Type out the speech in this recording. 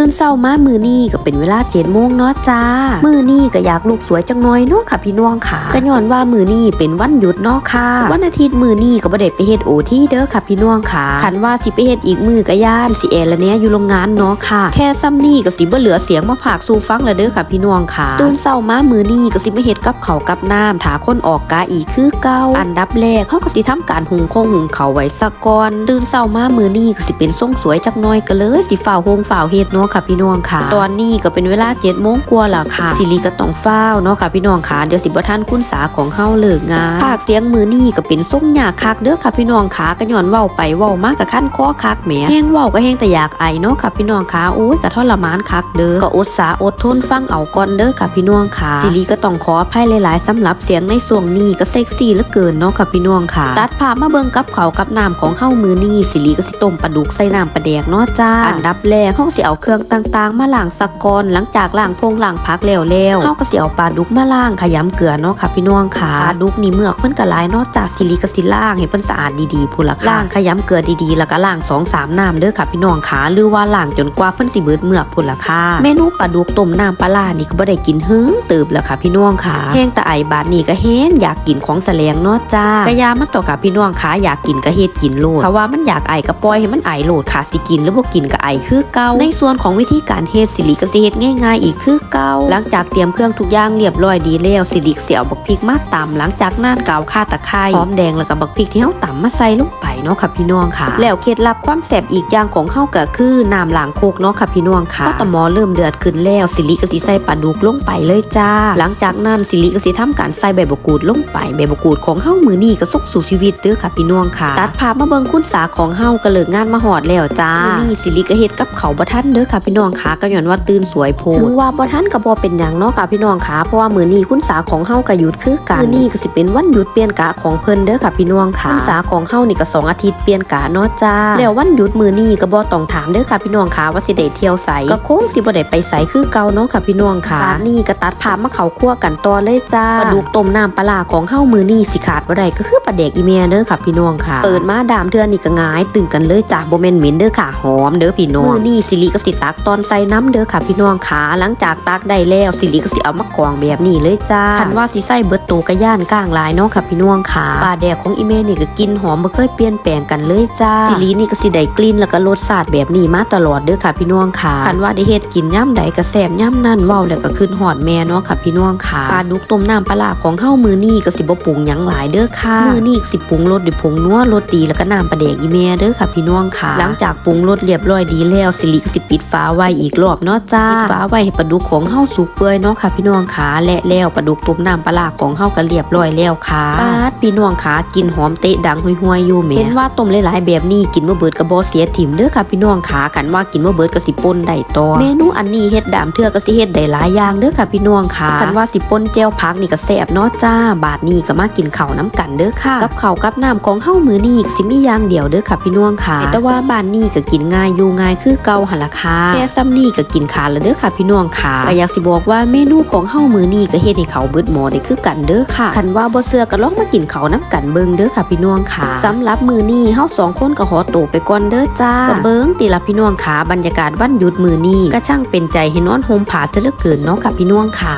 ตื่นเศร้ามามือนี่ก็เป็นเวลาเจ็ดโมงเนาะจ้า มือนี่ก็อยากลูกสวยจังน้อยเนาะค่ะพี่น้องค่ะก็ย้อนว่ามือนี่เป็นวันหยุดเนาะค่ะ วันอาทิตย์มือนี่ก็บ่ได้ไปเฮ็ดโอที่เด้อค่ะพี่น้องค่ะคันว่าสิไปเฮ็ดอีกมือก็ย่านสิแอละเนี้ยอยู่โรงงานเนาะค่ะ แค่ซ้ำนี่ก็สิบ่เหลือเสียงมาผากสู่ฟังและเด้อค่ะพี่น้องค่ะ ตื่นเศร้ามามือนี่ก็สิมาเฮ็ดกับเขากับน้ำถาคนออกกาอีกคือเก่าอันดับแรกเฮาก็สิทำการหุงคงหุงเขาไว้ซะก่อนตื่นเศร้ามามือนี่ก็สิเป็นทรงสวยจักน้อยก็เลยสิฝ่าวงฝ่าวเฮ็ดเนาะค่ะพี่น้องค่ะ ตอนนี้ก็เป็นเวลา7โมงกว่าแล้วค่ะสิริก็ต้องฝ้าวเนาะค่ะพี่น้องค่ะเดี๋ยวสิบ่ทันคุณสาของเฮาเลิกงานภาคเสียงมือนี่ก็เป็นทรงหยากคักเด้อค่ะพี่น้องค่ะก็ย้อนเว้าไปเว้ามากับขั้นคอคักแหมแฮงเว้าก็แฮงแต่อยากไอเนาะค่ะพี่น้องค่ะโอ้ยก็ทรมานคักเด้อก็อดสาอดทนฟังเอาก่อนเด้อค่ะพี่น้องค่ะสิริก็ต้องขออภัยหลายๆสำหรับเสียงในช่วงนี้ก็เซ็กซี่เหลือเกินเนาะค่ะพี่น้องค่ะ ตัดภาพมาเบิ่งกับเขากับน้ำของเฮามือนี่สิริก็สิต้มปลาดุกใส่น้ำปลาแดกเนาะจ้าอันดับแรกเฮาสิเอาเครื่องต่างๆ มาล้างสักก่อนหลังจากล้างพงล้างพักแล้วแล้วเฮาก็สิเอาปลาดุกมาล้างขยำเกลือเนาะค่ะพี่น้องค่ะปลาดุกนี่เมือกเพิ่นก็หลายเนาะจ้าสิริก็สิล้างให้เพิ่นสะอาดดีๆพุ่นละค่ะล้างขยำเกลือดีๆ แล้วก็ล้าง2 3น้ำเด้อค่ะพี่น้องค่ะหรือว่าล้างจนกว่าเพิ่นสิเบิดเมือกพุ่นละค่ะเมนูปลาดุกต้มน้ำปลาร้านี่ก็บ่ได้กินหึงเติบแล้วค่ะพี่น้องค่ะแห้งแต่ไอบาดนี่ก็แห้งอยากกินของแสลงเนาะจ้ากะยามันต่อกับพี่น้องค่ะอยากกินก็เฮ็ดกินโลดเพราะว่ามันอยากไอก็ปล่อยให้มันไอโลดค่ะสิกินหรือบ่กินก็ไอคือเก่าในส่วนของของวิธีการเฮ็ดสิริก็สิเฮ็ดง่ายๆ อีกคือเก่าหลังจากเตรียมเครื่องทุกอย่างเรียบร้อยดีแล้วสิริเสียวบักพริกมาตำหลังจากนั้นกาวข่าตะไคร้หอมแดงแล้วก็บักพริกที่เฮาตำมาใส่ลงไปเนาะค่ะพี่น้องค่ะ แล้วเคล็ดลับความแซ่บอีกอย่างของเฮาก็คือน้ำล้างโคกเนาะค่ะพี่น้องค่ะพอตะหมอเริ่มเดือดขึ้นแล้วสิริก็สิใส่ปลาดุกลงไปเลยจ้า หลังจากนั้นสิริก็สิทำการใส่ใบมะกรูดลงไปใบมะกรูดของเฮามือนี่ก็สกสู่ชีวิตเด้อค่ะพี่น้องค่ะตัดภาพมาเบิ่งคุณสาของเฮาก็เลิกงานมาหอดแล้วจ้ามื้อนี่สิริก็เฮ็ดกับเขาบ่ทันเด้อค่ะพี่น้องค่ะก็ย้อนว่าตื่นสวยโพดถึงว่าบ่ทันก็บ่เป็นหยังเนาะค่ะพี่น้องค่ะเพราะว่ามื้อนี้คุณสาของเฮาก็หยุดคือกันมื้อนี้ก็สิเป็นวันหยุดเปลี่ยนกะของเพิ่นเด้อค่ะพี่น้องค่ะคุณสาของเฮานี่ก็สองอาทิตย์เปลี่ยนกะเนาะจ้าแล้ววันหยุดมื้อนี้ก็บ่ต้องถามเด้อค่ะพี่น้องค่ะว่าสิได้เที่ยวไสก็คงสิบ่ได้ไปไสคือเก่าเนาะค่ะพี่น้องค่ะบัดนี้ก็ตัดภาพมาเข้าครัวกันต่อเลยจ้าปลาดุกต้มน้ำปลาร้าของเฮามื้อนี้สิขาดบ่ได้ก็คือปลาแดกอีเมียเด้อค่ะพี่น้องค่ะ เปิดมาดามเทื่อนี่ก็หงายตึงกันเลยจ้าบ่แม่นเหม็นเด้อค่ะหอมเด้อพี่น้องมื้อนี้สิริก็สิตักตอนใส่น้ำเด้อค่ะพี่น้องค่ะหลังจากตักได้แล้วสิริก็สิเอามากรองแบบนี้เลยจ้าคันว่าสิใส่เบิดโตกระย่านก้างหลายเนาะค่ะพี่น้องค่ะปลาแดกของอีเมนี่ก็กินหอมบ่เคยเปลี่ยนแปลงกันเลยจ้าสิรินี่ก็สิได้กลิ่นแล้วก็รสชาติแบบนี้มาตลอดเด้อค่ะพี่น้องค่ะคันว่าได้เฮ็ดกินย่ำใดก็แซ่บย่ำนั่นเว้าแล้วก็ขึ้นหอดแม่เนาะค่ะพี่น้องค่ะปลาดุกต้มน้ำปลาของเฮามือนี่ก็สิบ่ปรุงหยังหลายเด้อค่ะมือนี่ก็สิปรุงรสด้วยผงนัวรสดีแล้วก็น้ำปลาแดกอีเมเด้อค่ะพี่น้องค่ะหลังจากปรุงรสเรียบร้อยดีแล้วสิริก็สิปิดฝาไว้อีกรอบเนาะจ้าปิดฝาไว้ให้ปลาดุกของเฮาสุกเปื่อยเนาะค่ะ พี่น้องค่ะและแล้วปลาดุกต้มน้ำปลาร้าของเฮาก็เรียบร้อยแล้วค่ะปาดพี่น้องค่ะกินหอมเตะดังห่วยๆอยู่แหม่เห็นว่าต้มหลายๆแบบนี้กินบ่เบิดก็บ่เสียถิ่มเด้อค่ะพี่น้องค่ะกันว่ากินบ่เบิดก็สิป่นได้ต่อเมนูอันนี้เฮ็ดดามเทื่อก็สิเฮ็ดได้หลายอย่างเด้อค่ะพี่น้องค่ะคันว่าสิป่นแจ่วผักนี่ก็แซ่บเนาะจ้า บาดนี้ก็มากินข้าวน้ำกันเด้อค่ะ กับข้าวกับน้ำของเฮามื้อนี้สิมีอย่างเดียวเด้อค่ะพี่น้องค่ะแต่ว่าบ้านนี้ก็กินง่ายอยู่ง่ายคือเก่าหั่นล่ะค่ะแค่ซ้ำนี่ก็กินขาดแล้วเด้อค่ะพี่น้องค่ะก็อยากสิบอกว่าเมนูของเฮามื้อนี้ก็เฮ็ดให้เขาเบิดหม้อได้คือกันเด้อค่ะคันว่าบ่เชื่อก็ลองมากินข้าวน้ำกันเบิ่งเด้อค่ะพี่น้องค่ะสำหรับมื้อนี้เฮาสองคนก็ขอตัวไปก่อนเด้อจ้าก็เบิ่งติละพี่น้องค่ะบรรยากาศวันหยุดมื้อนี้ก็ช่างเป็นใจให้นอนโฮมผาซะเหลือเกินเนาะค่ะพี่น้องค่ะ